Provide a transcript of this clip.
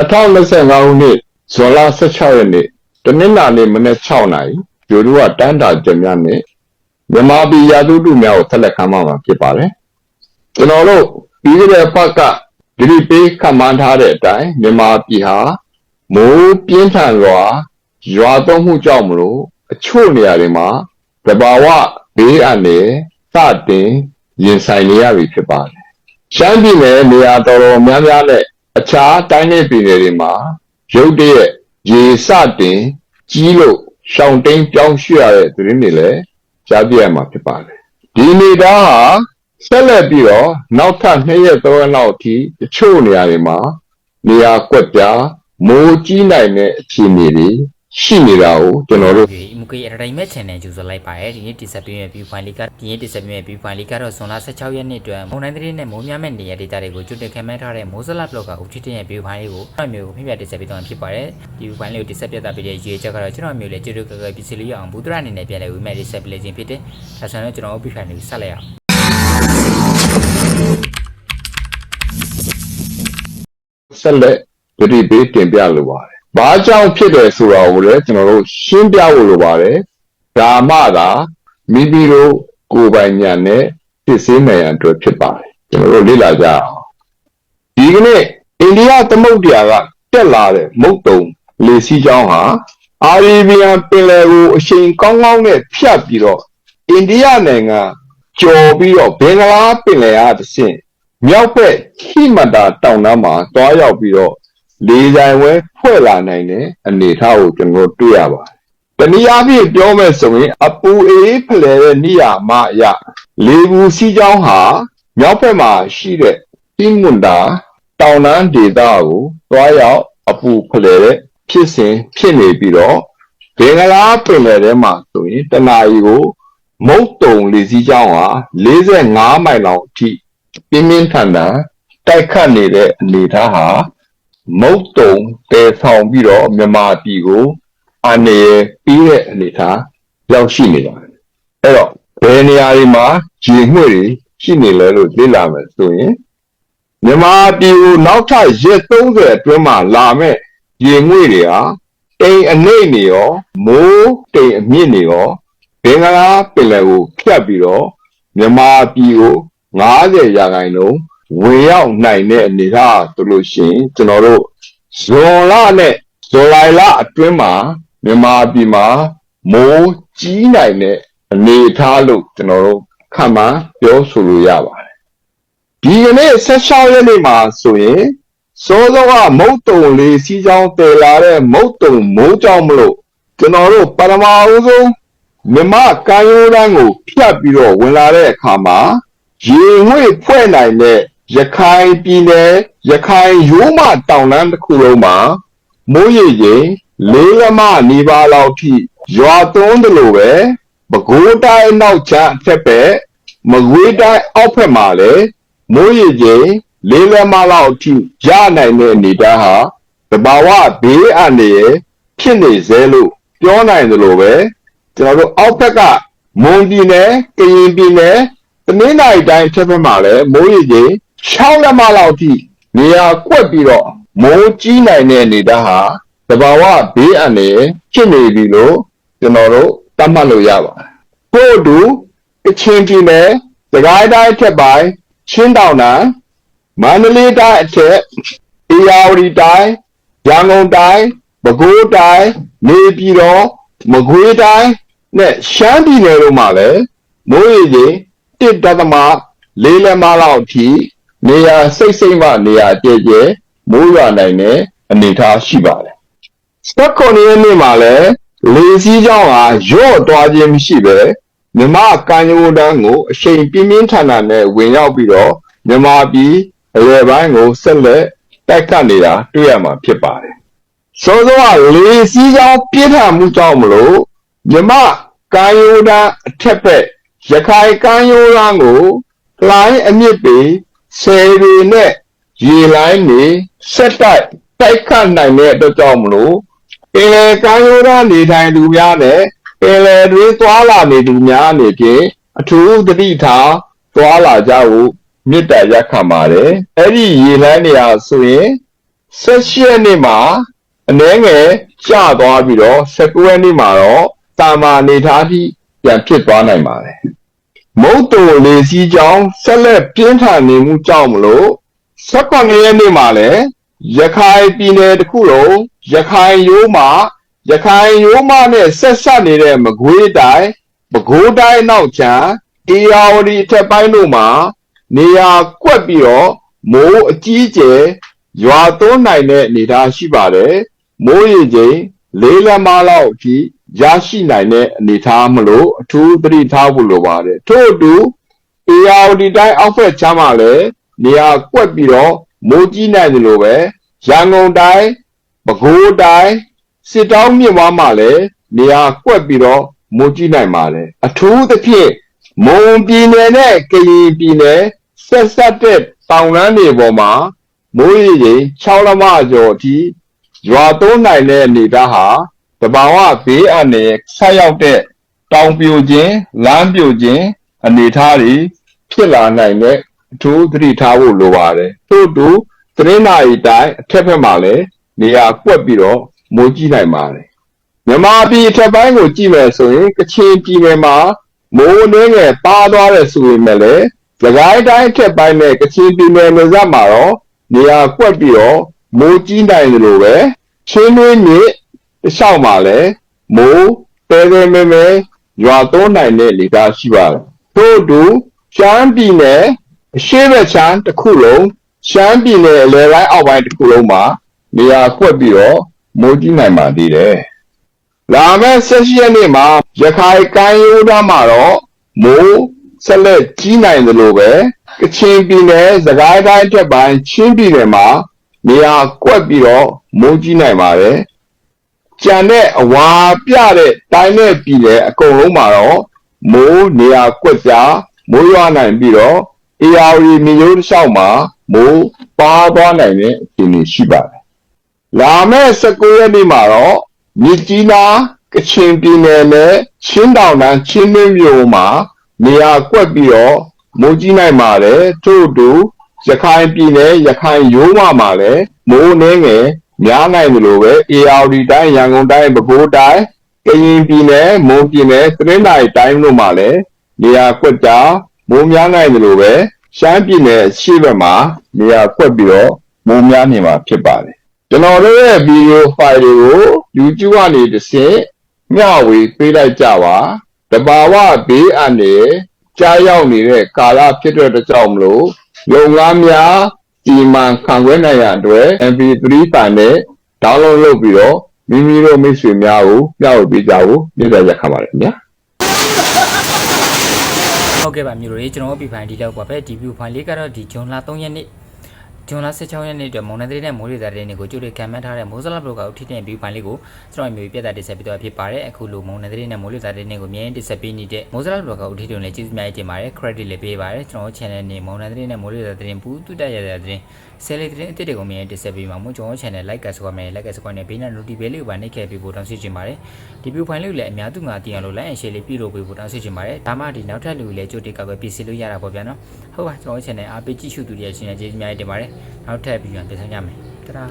2025ခုနှစ်ဇွန်လ16ရက်နေ့တနင်္လာနေ့မနေ့6နာရီဂျိုတို့ကတန်းတာကြများနဲ့မြန်မာပြည်ရာသူတုများကိုဆက်လက်ခမ်းမှာမှာဖြစ်ပါတယ်ကျွန်တော်တို့ပြီးခဲ့တဲ့ပတ်ကဒီဒီပေးခမ်းမှန်းထားတဲ့အတိုင်းမြန်မာပြည်ဟာမိုးပြင်းထန်စွာရွာသွန်းမှုကြောင့်မလို့အချို့နေရာတွေမှာတဘာဝဘေးအန္တရာယ်စတင်ရင်ဆိုင်နေရပြီဖြစ်ပါတယ်ရှမ်းပြည်နယ်နေရာတော်တော်များများနဲ့ အခြားတိုင်းနယ်ပြည်နယ်တွေမှာရုတ်တရက်ရေစတင်ကြီးလို့ရှောင်းတိန်ပြောင်းရွှေ့ရတဲ့သတင်းတွေလည်းကြားပြရမှာဖြစ်ပါတယ်ဒီနေသားဟာဆက်လက်ပြီးတော့နောက်ထပ်2ရက်3ရက်လောက်အထိတချို့နေရာတွေမှာနေရာကွက်ပြားမိုးကြီးနိုင်တဲ့အခြေအနေတွေ ရှိနေတာကိုကျွန်တော်တို့ဒီ MK Entertainment Channel ကျူဆိုလိုက်ပါရယ်ဒီနေ့တိဆက်ပြည့်ရဲ့ view file လေးကဒီနေ့တိဆက်ပြည့်ရဲ့ view file လေးကတော့ဇွန်လ16ရက်နေ့အတွက်မုန်တိုင်းသတင်းနဲ့မိုးများမဲ့နေရာဒေတာတွေကိုကျွတ်တက်ခံမဲ့ထားတဲ့မိုးစလ blog ကဦးချစ်တင်ရဲ့ view file လေးကိုကျွန်တော်မျိုးကိုဖိပြတိဆက်ပြသွားမှာဖြစ်ပါတယ်ဒီ view file လေးကိုတိဆက်ပြတာပြတဲ့ရေချက်ကတော့ကျွန်တော်မျိုးလေးကျွတ်ကကပစ္စည်းလေးအောင်ဘူးတရအနေနဲ့ပြန်လဲဝိမဲ့တိဆက်ပြလေခြင်းဖြစ်တယ်ဒါဆိုရင်ကျွန်တော် view file လေးကိုဆက်လိုက်အောင်ဆက်လက်ဗတိပေးတင်ပြလိုပါတယ်။ ဘာကြောင့်ဖြစ်တယ်ဆိုတာကိုလည်းကျွန်တော်တို့ရှင်းပြဖို့လိုပါတယ်။ဒါမှသာမိမိတို့ကိုယ်ပိုင်ဉာဏ်နဲ့သိစေနိုင်ရန်အတွက်ဖြစ်ပါတယ်။ကျွန်တော်တို့လေ့လာကြအောင်။ဒီကနေ့အိန္ဒိယသမုဒ္ဒရာကတက်လာတဲ့မုတ်တုံလေစီးကြောင်းဟာအာရေဗီယံပင်လယ်ကိုအချိန်ကောင်းကောင်းနဲ့ဖြတ်ပြီးတော့အိန္ဒိယနိုင်ငံကျော်ပြီးတော့ဘင်္ဂလားပင်လယ်အားတစ်ဆင့်မြောက်ဘက်ခိမတာတောင်တန်းမှာတွားရောက်ပြီးတော့ လေဆိုင်ဝဲဖွဲ့လာနိုင်တဲ့အနေအထားကိုကျွန်တော်တို့တွေ့ရပါတယ်။တနည်းအားဖြင့်ပြောမယ်ဆိုရင်အပူအေးဖလှယ်တဲ့နေရာမှာအရလေဘူးစီးကြောင်းဟာမြောက်ဘက်မှာရှိတဲ့ခိမွန်တာတောင်တန်းဒေသကိုတွားရောက်အပူဖလှယ်တဲ့ဖြစ်စဉ်ဖြစ်နေပြီးတော့ဘင်္ဂလားပင်လယ်ထဲမှာဆိုရင်တနအီကို မုတ်တုံလေစီးကြောင်းဟာ45မိုင်လောက်အထိပြင်းပြင်းထန်ထန်တိုက်ခတ်နေတဲ့အနေအထားဟာ မုတ်တုံတည်ဆောင်ပြီးတော့မြန်မာပြည်ကိုအနေရပြီးတဲ့အနေအထားရောက်ရှိနေတာအဲ့တော့ဘယ်နေရာတွေမှာရေငွေ့တွေရှိနေလဲလို့လေ့လာမယ်ဆိုရင်မြန်မာပြည်ကိုနောက်ထပ်ရက်30အတွင်းမှာလာမဲ့ရေငွေ့တွေဟာတိမ်အနှိမ့်နေရောမိုးတိမ်အမြင့်နေရောဘင်္ဂလားပင်လယ်ကိုဖြတ်ပြီးတော့မြန်မာပြည်ကို90ရာခိုင်နှုန်း ဝင်ရောက်နိုင်တဲ့အနေအထားဆိုလို့ရှိရင်ကျွန်တော်တို့ဇွန်လနဲ့ဇူလိုင်လအတွင်းမှာမြန်မာပြည်မှာမိုးကြီးနိုင်တဲ့အနေအထားလို့ကျွန်တော်တို့ခန့်မှန်းပြောဆိုလို့ရပါတယ်ဒီကနေ့16ရက်နေ့မှာဆိုရင်စောစောကမုတ်တုံလေးစီးကြောင်းတည်လာတဲ့မုတ်တုံမိုးကြောင့်မလို့ကျွန်တော်တို့ပထမအဦးဆုံးမြမကမ်းရိုးတန်းကိုဖြတ်ပြီးတော့ဝင်လာတဲ့အခါမှာရေငွေ့ဖွဲ့နိုင်တဲ့ ရခိုင်ပြည်နယ်ရခိုင်ရိုးမတောင်တန်းတစ်ခုလုံးမှာမိုးရေချိန်လေးလက်မနေပါလောက်ထိရွာသွန်းတယ်လို့ပဲပဲခူးတိုင်းနောက်ချအထက်ပဲမကွေးတိုင်းအောက်ဖက်မှာလည်းမိုးရေချိန်လေးလက်မလောက်ထိရနိုင်တဲ့အနေအထားဟာတဘာဝဘေးအန္တရာယ်ဖြစ်နေစေလို့ပြောနိုင်တယ်လို့ပဲကျွန်တော်တို့အောက်ဖက်ကမွန်ပြည်နယ်ကရင်ပြည်နယ်တနင်္လာရီတိုင်းအထက်ဘက်မှာလည်းမိုးရေချိန် 6လက်မလောက်ထိနေရာကွက်ပြီးတော့မိုးကြီးနိုင်တဲ့အနေအထားဟာတဘာဝဘေးအန္တရာယ်ဖြစ်နေပြီလို့ကျွန်တော်တို့သတ်မှတ်လို့ရပါတယ်။ပို့အတူကချင်ပြည်နယ်သခိုင်းတိုင်းအထက်ပိုင်းချင်းတောင်တန်းမန္တလေးတိုင်းအထက်အေရဝတီတိုင်းရန်ကုန်တိုင်းပဲခူးတိုင်းနေပြည်တော်မကွေးတိုင်းနဲ့ရှမ်းပြည်နယ်တို့မှာလည်းမိုးရေချိန်တစ်ဒသမလေးလက်မလောက်အထိ နေရာစိတ်စိတ်မှနေရာကျဲကျဲမိုးရွာနိုင်တဲ့အနေအထားရှိပါတယ်။စက်ကွန်ရက်နေ့မှာလည်းလေစီးကြောင်းဟာရော့သွားခြင်းမရှိပဲမြမကံရိုးတန်းကိုအချိန်ပြင်းပြင်းထန်ထန်နဲ့ဝင်ရောက်ပြီးတော့မြမပြည်အရွယ်ပိုင်းကိုဆက်လက်တိုက်ခတ်နေတာတွေ့ရမှာဖြစ်ပါတယ်။စောစောကလေစီးကြောင်းပြင်းထန်မှုကြောင့်မလို့မြမကံရိုးတန်းအထက်ဘက်ရခိုင်ကမ်းရိုးတန်းကိုလိုင်းအမြင့်ပေ ဆယ်ရီနဲ့ရေလိုင်းနေဆက်တိုက်တိုက်ခတ်နိုင်တဲ့အတွက်ကြောင့်မလို့ပင်လယ်ကမ်းရိုးတန်းနေထိုင်သူများနဲ့ပင်လယ်တွင်းသွားလာနေသူများအနေဖြင့်အထူးသတိထားသွားလာကြဖို့မြစ်တာရက်ခံပါတယ်အဲ့ဒီရေလိုင်းနေရာဆိုရင်18ရက်နေ့မှာအနည်းငယ်ကျသွားပြီးတော့19ရက်နေ့မှာတော့တာမာနေသားထိပြန်ဖြစ်သွားနိုင်ပါတယ် မုတ်တုံလေစီးကြောင်းဆက်လက်ပြင်းထန်နေမှုကြောင့်မလို့18ရက်နေ့မှာလည်းရခိုင်ပြည်နယ်တစ်ခုလုံးရခိုင်ရိုးမှာရခိုင်ရိုးမနဲ့ဆက်ဆက်နေတဲ့မကွေးတိုင်းပဲခူးတိုင်းနောက်ချမ်းအေယာဝတီအထက်ပိုင်းတို့မှာနေရာကွက်ပြီးတော့မိုးအကြီးအကျယ်ရွာသွန်းနိုင်တဲ့အနေအထားရှိပါတယ်မိုးရေချိန်လေးလက်မလောက်အထိ ရရှိနိုင်တဲ့အနေအထားမလို့အထူးသတိထားဖို့လိုပါတယ်ထို့အတူအေယာဝတီတိုင်းအောက်ဖက်ချမ်းမှာလည်းနေရာကွက်ပြီးတော့မိုးကြီးနိုင်တယ်လို့ပဲရန်ကုန်တိုင်းပဲခူးတိုင်းစစ်တောင်းမြစ်ဝါမှာလည်းနေရာကွက်ပြီးတော့မိုးကြီးနိုင်ပါတယ်အထူးသဖြင့်မွန်ပြည်နယ်နဲ့ကရင်ပြည်နယ်ဆက်ဆက်တဲ့တောင်လမ်းတွေပေါ်မှာမိုးရေချိန်6လမကျော်အထိရွာသွန်းနိုင်တဲ့အနေအထားဟာ တဘာဝဘေးအန္တရာယ်ဆက်ရောက်တဲ့တောင်ပြိုခြင်းလမ်းပြိုခြင်းအနေအထားတွေဖြစ်လာနိုင်တဲ့အထူးသတိထားဖို့လိုပါတယ်ထို့အတူသတင်းနာရီတိုင်းအထက်ဘက်မှာလည်းနေရာကွက်ပြီးတော့မိုးကြီးနိုင်ပါတယ်မြန်မာပြည်အထက်ပိုင်းကိုကြည့်မယ်ဆိုရင်ကချင်ပြည်နယ်မှာမိုးနှင်းငယ်ပါသွားတဲ့ဆိုရင်လည်းသခိုင်းတိုင်းအထက်ပိုင်းနဲ့ကချင်ပြည်နယ်နယ်စပ်မှာတော့နေရာကွက်ပြီးတော့မိုးကြီးနိုင်တယ်လို့ပဲချင်းတွင်းမြစ် တစ်လျှောက်မှာလည်းမိုးတဲတဲမဲမဲရွာသွန်းနိုင်တဲ့လေကားရှိပါတယ်ထို့အတူရှမ်းပြည်နယ်အရှေ့ဘက်ခြမ်းတစ်ခုလုံးရှမ်းပြည်နယ်အလယ်ပိုင်းအောက်ပိုင်းတစ်ခုလုံးမှာနေရာကွက်ပြီးတော့မိုးကြီးနိုင်ပါသေးတယ်လာမယ့်16ရက်နေ့မှာရခိုင်ကိုင်းရိုးသားမှာတော့မိုးဆက်လက်ကြီးနိုင်တယ်လို့ပဲကချင်ပြည်နယ်စကိုင်းတိုင်းတက်ပိုင်းချင်းပြည်နယ်မှာနေရာကွက်ပြီးတော့မိုးကြီးနိုင်ပါတယ်။ ကြံတဲ့အဝါပြတဲ့တိုင်းနဲ့ပြည်နယ်အကုန်လုံးမှာတော့မိုးနေရာကွက်ကြားမိုးရွာနိုင်ပြီးတော့အေယာဝတီမြို့တစ်လျှောက်မှာမိုးပါသွားနိုင်တဲ့အခြေအနေရှိပါတယ်။လာမယ့်19ရက်နေ့မှာတော့မြစ်ကြီးနားကချင်ပြည်နယ်နဲ့ချင်းတောင်တန်းချင်းတွင်းမြို့မှာနေရာကွက်ပြီးတော့မိုးကြီးနိုင်ပါတယ်ထို့အတူရခိုင်ပြည်နယ်ရခိုင်ရိုးမမှာလည်းမိုးနှင်းငယ် များနိုင်တယ်လို့ပဲ ARD တိုင်းရန်ကုန်တိုင်းပဲခူးတိုင်းကရင်ပြည်နယ်မွန်ပြည်နယ်သရင်တိုင်းတိုင်းတို့မှာလည်းနေရာကွက်ကြားမိုးများနိုင်တယ်လို့ပဲရှမ်းပြည်နယ်အရှေ့ဘက်မှာနေရာကွက်ပြီးတော့မိုးများနေမှာဖြစ်ပါတယ်ကျွန်တော်တို့ရဲ့ဗီဒီယိုဖိုင်တွေကို YouTube ကနေတစ်ဆင့်မျှဝေပေးလိုက်ကြပါတဘာဝဘေးအန္တရာယ်ကြားရောက်နေတဲ့ကာလဖြစ်တဲ့အတွက်ကြောင့်မလို့လုပ်ငန်းများ ဒီမှန်ခံခွင့်နိုင်ရန်အတွက် MP3 ဖိုင်နဲ့ download လုပ်ပြီးတော့မိမိတို့မိတ်ဆွေများကိုမျှဝေပေးကြဖို့ညွှန်ကြားချက်ခံပါတယ်ခင်ဗျာဟုတ်ကဲ့ပါမျိုးတို့ရေကျွန်တော်တို့ပြဖိုင်ဒီလောက်ပါပဲဒီ view ဖိုင်လေးကတော့ဒီဂျွန်လာ3ရက်နေ့ ဂျွန်လာ16ရက်နေ့အတွက်မုံနယ်သတင်းနဲ့မိုးလေသတင်းတွေကိုကြိုတင်ခံမှန်းထားတဲ့မိုးစလဘလော့ကကိုထိတဲ့ view ဖိုင်လေးကိုကျွန်တော်မျိုးပြတ်တာတင်ဆက်ပေးတော့ဖြစ်ပါတယ်အခုလိုမုံနယ်သတင်းနဲ့မိုးလေသတင်းတွေကိုမြင်တင်ဆက်ပေးနေတဲ့မိုးစလဘလော့ကကိုထိတဲ့လည်းကျေးဇူးများကြီးတင်ပါတယ် credit လည်းပေးပါတယ်ကျွန်တော် channel နဲ့မုံနယ်သတင်းနဲ့မိုးလေသတင်းပူတူတက်ရတဲ့သတင်းဆယ်လေးသတင်းအစ်တွေကိုမြင်တင်ဆက်ပေးမှာမို့ကျွန်တော် channel like ကစကွာမယ် like ကစကွာနဲ့ဘေးနဲ့ notification လေးကိုပါနှိပ်ခဲ့ပေးဖို့တောင်းဆိုချင်ပါတယ်ဒီ view ဖိုင်လေးကိုလည်းအများသူငါတင်အောင်လို့ like and share လေးပြုလုပ်ပေးဖို့တောင်းဆိုချင်ပါတယ်ဒါမှဒီနောက်ထပ်လူတွေလည်းကြိုတင်ကောက်ွယ်ပြင်ဆင်လို့ရတာပေါ့ဗျာနော်ဟုတ်ပါကျွန်တော် channel အားပေးကြည့်ရှုသူတွေရဲ့ရှင်ရဲ့ကျေးဇူးများတင်ပါတယ်နောက်ထပ်ပြီးပြန်ပြန်ဆောင်ကြမယ်တဒါ